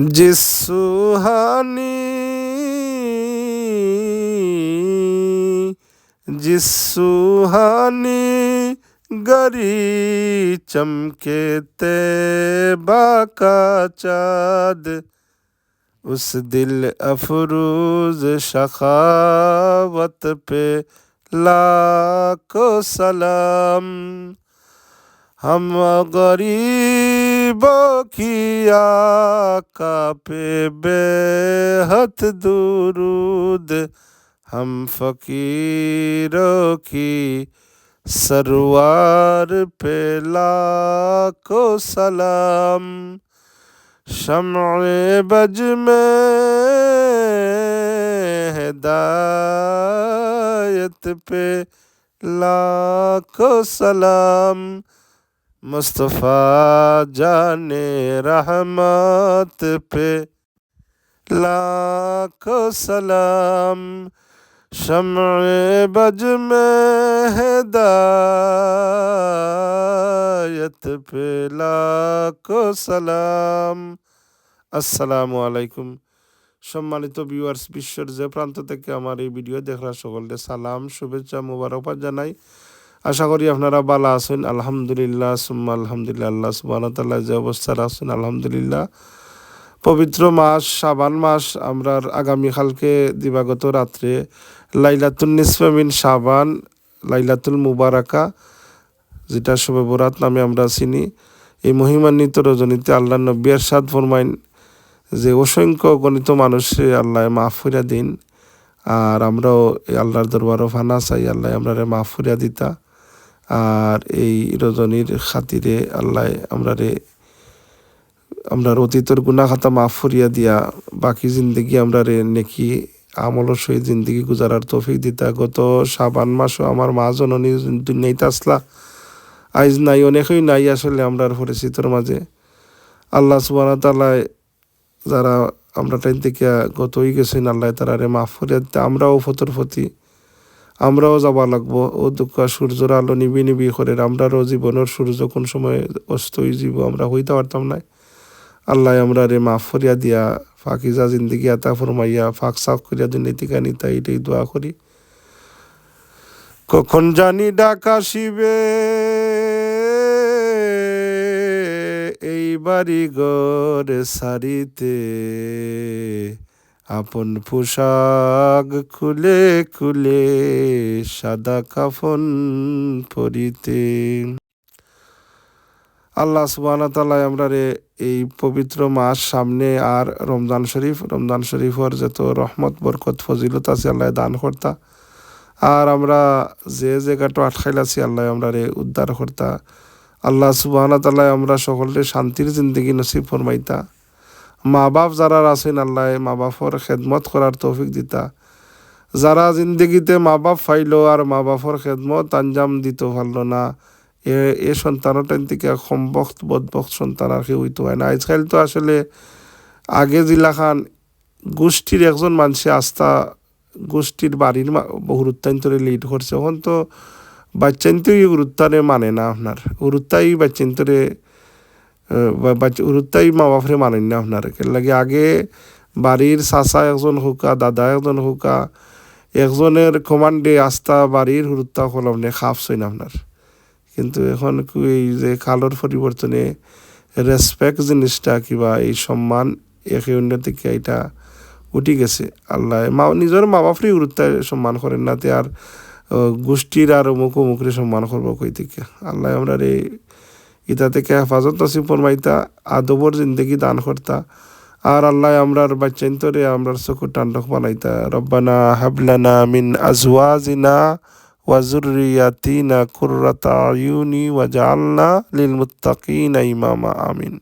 जिस सुहानी जिस सुहानी गरी चमके तैबा का चाँद। उस दिल अफरोज शखावत पे लाखों सलाम। हम गरीबों की आका पे बेहद दुरूद, हम फकीरों की सरवार पे लाखों सलाम। शमع बज में हिदायत पे लाखों सलाम। मुस्तफ़ा জানে रहमत पे लाखों सलाम शम बज में हिदायत पे लाखों সালাম। আসসালামু আলাইকুম। সম্মানিত ভিউয়ার্স, বিশ্বের যে প্রান্ত থেকে আমার এই ভিডিও দেখার সকলকে সালাম, শুভেচ্ছা, মুবারকবাদ জানাই। আশা করি আপনারা ভালো আছেন। আলহামদুলিল্লাহ, সুম্মা আলহামদুলিল্লাহ, আল্লাহ সুবহানাহু তাআলা যে অবস্থায় আছেন, আলহামদুলিল্লাহ। পবিত্র মাস, শাবান মাস, আমরা আগামীকালকে দিবাগত রাত্রে লাইলাতুল নিসফামিন শাবান, লাইলাতুল মুবারাকা, যেটা শবে বরাত নামে আমরা চিনি। এই মহিমান্বিত রজনীতে আল্লাহ নব্বী সাদ ফরমাইন যে অসংখ্য গণিত মানুষে আল্লাহ মাফ দিন, আর আমরাও এই আল্লাহর দরবারও ফানা চাই, আল্লাহ আমরা মাফ দিতা। আর এই রজনীর খাতিরে আল্লাহ আমরা রে আমরা অতীতের গুণা খাতা মাফ করিয়া দিয়া বাকি জিন্দগি আমরা রে নেকি আমলের সহিত জিন্দগি গুজারার তৌফিক দিতা। গত সাবান মাসও আমার মা জননী দুনিয়াইতে তাসলা আইজ নাই, অনেকই নাই আসলে আমরা পরিচিতর মাঝে। আল্লাহ সুবাহ তালায় যারা আমরা টাইম থেকে গত হয়ে গেছেন, আল্লাহ তারা রে মাফ করিয়া দিতে, আমরাও ফতর ফতি। আমরাও যাবা লাগবো। ও দুঃখ সূর্যর আলো নিবি নিবি করে আমরারও জীবনের সূর্য কোন সময় অস্ত যাব আমরা হইতে পারতাম না। আল্লাহ আমরা রে মাফ করিয়া দিয়া ফাঁকিজা জিন্দিগি আতা ফরমাইয়া, ফাঁক সাফ করিয়া দুর্নীতিকা নিতা এটাই দোয়া করি। কখন জানি ডাকা শিবে এই বাড়ি ঘর সারিতে। আপন পোশাক খুলে খুলে সাদা কাফন পরিতে। আল্লাহ সুবাহ তাল্লাহ আমরা রে এই পবিত্র মাস সামনে আর রমজান শরীফ, রমজান শরীফর যত রহমত, বরকত, ফজিলত আছে আল্লাহ দান কর্তা। আর আমরা যে জায়গাটা আটকাইলাছি আল্লাহ আমরা রে উদ্ধার কর্তা। আল্লাহ সুবাহ তাল্লাহ আমরা সকলে শান্তির জিন্দগি নসিব ফরমাইতা। মা বাপ যারা আছেন আল্লাহ মা বাপর খেদমত করার তৌফিক দিতা। যারা জিন্দগিতে মা বাপ ফাইল আর মা বাপর খেদমত আঞ্জাম দিতে পারল না। এ এ সন্তানটার থেকে সম্বক্ত, বদবক্ত সন্তান আর কেউ হইতে হয় না। আজকাল তো আসলে আগে জিলাখান গোষ্ঠীর একজন মানুষে আস্থা গোষ্ঠীর বাড়ির গুরুত্বান্তরে লিড করছে এখন তো বাচ্চান্তই গুরুত্বারে মানে না আপনার গুরুত্বাই বাচ্চান্তরে উরুত্তাই মা বাপরে মানেন না আপনার লাগে আগে বাড়ির চাচা একজন হুকা, দাদা একজন হুকা একজনের কমান্ডে আস্থা বাড়ির হুরুত্তা কলমনে খাপ না আপনার কিন্তু এখন এই যে কালোর পরিবর্তনে রেসপেক্ট জিনিসটা কিবা এই সম্মান একে অন্য থেকে এটা উঠি গেছে। আল্লাহ মা নিজের মা বাপরই গুরুত্ব সম্মান করেন না, তে আর গোষ্ঠীর আর মুখ মুখরে সম্মান করব কই থেকে আল্লাহ আমরা এই ইতা থেকে হেফাজত নসিব ফরমাইতা, আদবর জিন্দগি দান করতা। আর আল্লাহ আমরার বাচ্চান্তরে আমরার চকুর টান্ডক বানাইতা। রব্বানা হাবলানা মিন আজওয়াজিনা কুররাতা আয়ুনি ওয়াজআলনা লিল মুত্তাকিনা ইমামা, আমিন।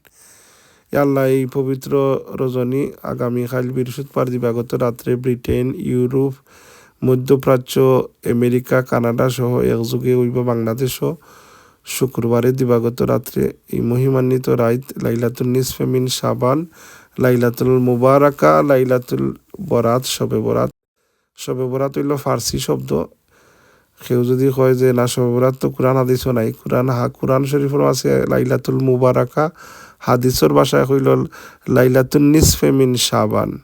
আল্লাহ, এই পবিত্র রজনী আগামী কাল বৃহস্পতিবার দিবাগত রাত্রে ব্রিটেন, ইউরোপ, মধ্যপ্রাচ্য, আমেরিকা, কানাডা সহ একযোগে হইব বাংলাদেশও। শুক্রবারে দিবাগত রাত্রে এই মহিমান্বিত রাইত লাইলাতুল নিসফেমিন সাবান লাইলাতুল মুবারাকা, লাইলাতুল বরাত, শবে বরাত। শবে বরাত হইল ফার্সি শব্দ। কেউ যদি কয় যে, না, শবে বরাত তো কোরআন হাদিসও নাই। কোরআন, হা, কোরআন শরীফের আছে লাইলাতুল মুবারাকা। হাদিসর ভাষায় হইল লাইলাতুল নিসফে মিন সাবান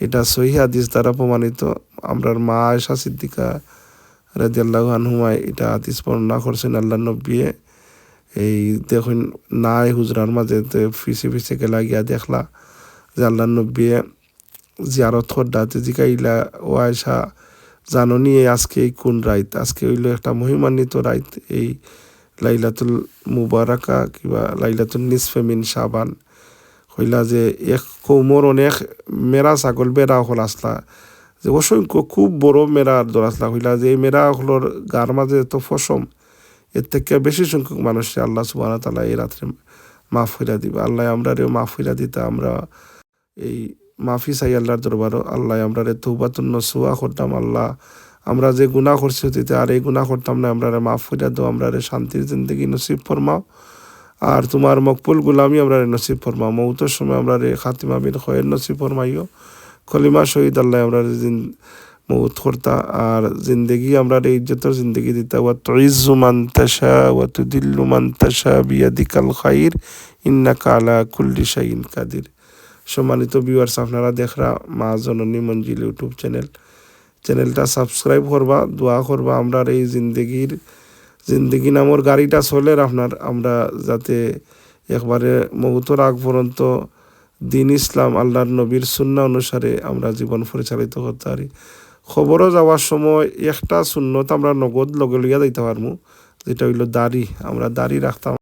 এটা সহি হাদিস দ্বারা প্রমাণিত। আমরার মা আয়সা সিদ্দিকা রাদিয়াল্লাহ আনহুমায় এটা হাদিস বর্ণনা করছেন আল্লাহ নব্বিয়ে এই দেখুন, নাই হুজরার মাঝে ফিসে ফিসে গেলা, গিয়া দেখলা যে আল্লাহ নব্বিয়ে জিয়ারত খোদ্দাতে জিকাইলা ও আয়সা জাননি এই আজকে এই কোন রাইত? আজকে হইল একটা মহিমান্বিত রাইত, এই লাইলাতুল মুবারাকা কিবা লাইলাতুল নিসফে মিন সাবান হইলা যে এক কৌমর অনেক মেরা ছাগল বেড়া হল আসলা। যে অসংখ্য খুব বড় মেরা দর আসলা হইলা যে এই মেরা হলোর গার মাঝে এত ফসম, এর থেকে বেশি সংখ্যক মানুষকে আল্লাহ সুবাহ তালা এই রাত্রে মাফ হইলা দিবা। আল্লাহ আমরা রে মাফ হইলা দিতা, আমরা এই মাফি চাই আল্লাহর দরবারও আল্লাহ আমরা রে তৌবাতুন নসুয়া করতাম, আল্লাহ আমরা যে গুণা করছি অতীতে, আর এই গুণা করতাম না আমরা মাফ হইলা দো আমরা রে শান্তির জিন্দগি নসিব ফরমাও। আর তোমার মকবুল গুলামি আমরা রে নসিব ফরমাও। মৌতের সময় আমরা রে খাতিমা বিন খয়ের নসিব ফরমাইও। খলিমা শহীদ আল্লাহ আমরা মৌত করতা। আর জিন্দগি আমরা রে ইজ্জতর জিন্দগি দিতা ওয়া তুইজ্জু মান তাশা ওয়া তুদিল্লু মান তাশা বিয়াদিকাল খাইর। ইন্নাকা আলা কুল্লি শাইইন কাদির। সম্মানিত ভিউয়ার্স আপনারা দেখরা মা জননী মঞ্জিল ইউটিউব চ্যানেল। চ্যানেলটা সাবস্ক্রাইব করবা, দোয়া করবা। আমরা এই জিন্দগির জিন্দগি নামর গাড়িটা চলে আপনার। আমরা যাতে একবারে মৌতর আগ পর্যন্ত দিন ইসলাম, আল্লাহর নবীর সুন্না অনুসারে আমরা জীবন পরিচালিত করতে পারি। খবরও যাওয়ার সময় একটা শূন্যতা আমরা নগদ লগে লইয়া যাইতে পারব যেটা হইল দাড়ি। আমরা দাড়ি রাখতাম